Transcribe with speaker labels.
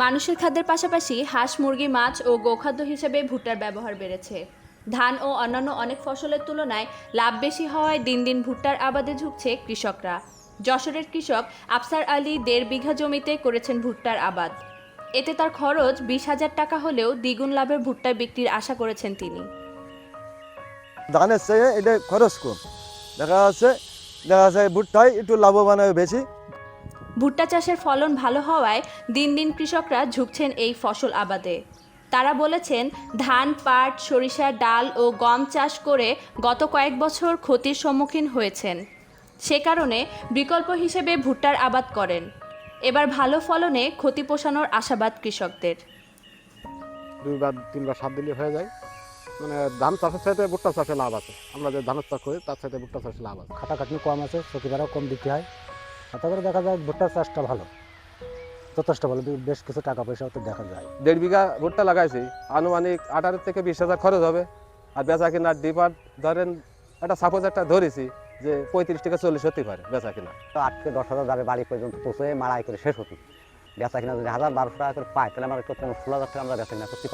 Speaker 1: মানুষের খাদ্যের পাশাপাশি হাঁস, মুরগি, মাছ ও গোখাদ্য হিসেবে ভুট্টার ব্যবহার বেড়েছে। ধান ও অন্যান্য অনেক ফসলের তুলনায় লাভ বেশি হওয়ায় দিন দিন ভুট্টার আবাদে ঝুঁকছে কৃষকরা। যশোরের কৃষক আফসার আলী দেড় বিঘা জমিতে করেছেন ভুট্টার আবাদ। এতে তার খরচ বিশ হাজার টাকা হলেও দ্বিগুণ লাভের ভুট্টা বিক্রির আশা করেছেন তিনি।
Speaker 2: ধানের চেয়ে এটা খরচ কম। দেখা যাচ্ছে দেখা যাচ্ছে ভুট্টায় একটু লাভবান বেশি।
Speaker 1: ভুট্টা চাষের ফলন ভালো হওয়ায় দিন দিন কৃষকরা ঝুঁকছেন এই ফসল আবাদে। তারা বলেছেন ধান পাট সরিষা ডাল ও গম চাষ করে গত কয়েক বছর ক্ষতির সম্মুখীন হয়েছেন। সে কারণে বিকল্প হিসেবে ভুট্টার আবাদ করেন। এবার ভালো ফলনে ক্ষতি পোষানোর আশাবাদ কৃষকদের।
Speaker 3: দুইবার তিনবার সাত দিলে হয়ে যায়। মানে ধান চাষের চাইতে ভুট্টা চাষে লাভ আছে। আমরা যে ধানের চাষ করি তার সাথে ভুট্টা চাষে লাভ আছে।
Speaker 4: খাটাখাটনি কম আছে সকিবারও কম দিতে হয়। তাতে করে দেখা যায় ভুট্টার চাষটা ভালো। যথেষ্ট ভালো বেশ কিছু টাকা পয়সাও তো দেখা যায়।
Speaker 5: দেড় বিঘা ভুট্টা লাগাইছি আনুমানিক আঠারো থেকে বিশ হাজার খরচ হবে। আর বেচা কিনার ডিপার ধরেন একটা সাপোজ একটা ধরেছি যে পঁয়ত্রিশ থেকে চল্লিশ হতে পারে বেচা কিনা।
Speaker 6: তো আট থেকে দশ হাজার যাবে বাড়ি পর্যন্ত পৌঁছে মাড়াই করে শেষ হতো। বেচা কিনা যদি হাজার বারোশো টাকা করে পাই তাহলে আমরা ষোলো হাজার টাকা আমরা বেচা কিনা করতে।